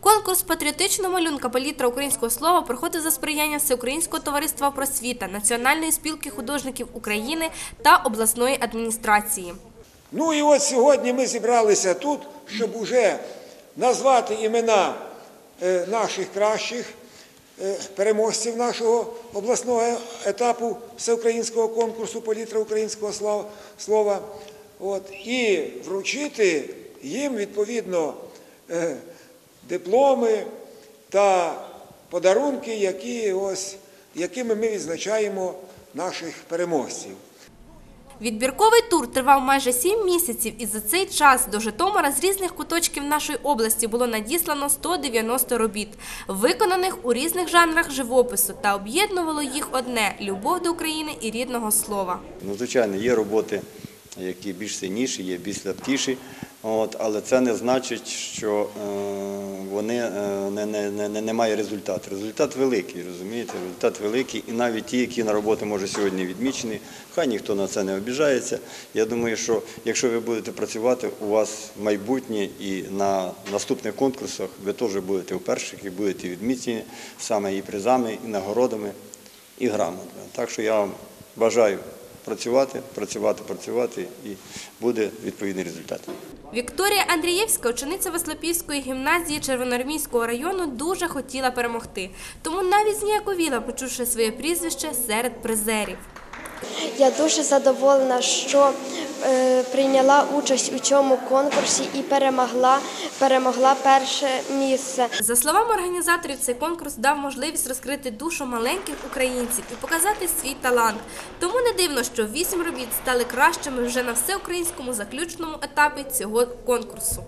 Конкурс патріотичного малюнка палітра українського слова проходив за сприяння Всеукраїнського товариства просвіта, Національної спілки художників України та обласної адміністрації. Ну і от сьогодні ми зібралися тут, щоб уже назвати імена е, наших кращих е, переможців нашого обласного етапу всеукраїнського конкурсу «Палітра українського слова. І вручити їм відповідно е, дипломи та подарунки, які ось, якими ми відзначаємо наших переможців. Відбірковий тур тривав майже сім місяців, і за цей час до Житомира з різних куточків нашої області було надіслано 190 робіт, виконаних у різних жанрах живопису, та об'єднувало їх одне любов до України і рідного слова. Ну, звичайно, є роботи, які більш сильніші, є більш слабкіші, от, але це не значить, що е, вони е, не, не, не, не, мають результату. Результат великий, розумієте? Результат великий, і навіть ті, які на роботи може сьогодні відмічені, хай ніхто на це не обіжається. Я думаю, що якщо ви будете працювати, у вас майбутнє і на наступних конкурсах ви теж будете в перших і будете відмічені саме і призами, і нагородами, і грамотами. Так що я вам бажаю працювати, працювати, працювати, і буде відповідний результат. Вікторія Андрієвська, учениця Веслопільської гімназії Червоноармійського району, дуже хотіла перемогти, тому навіть зніяковіла, почувши своє прізвище серед призерів. Я дуже задоволена, що прийняла участь у цьому конкурсі і перемогла, перемогла перше місце. За словами організаторів, цей конкурс дав можливість розкрити душу маленьких українців і показати свій талант. Тому не дивно, що вісім робіт стали кращими вже на всеукраїнському заключному етапі цього конкурсу.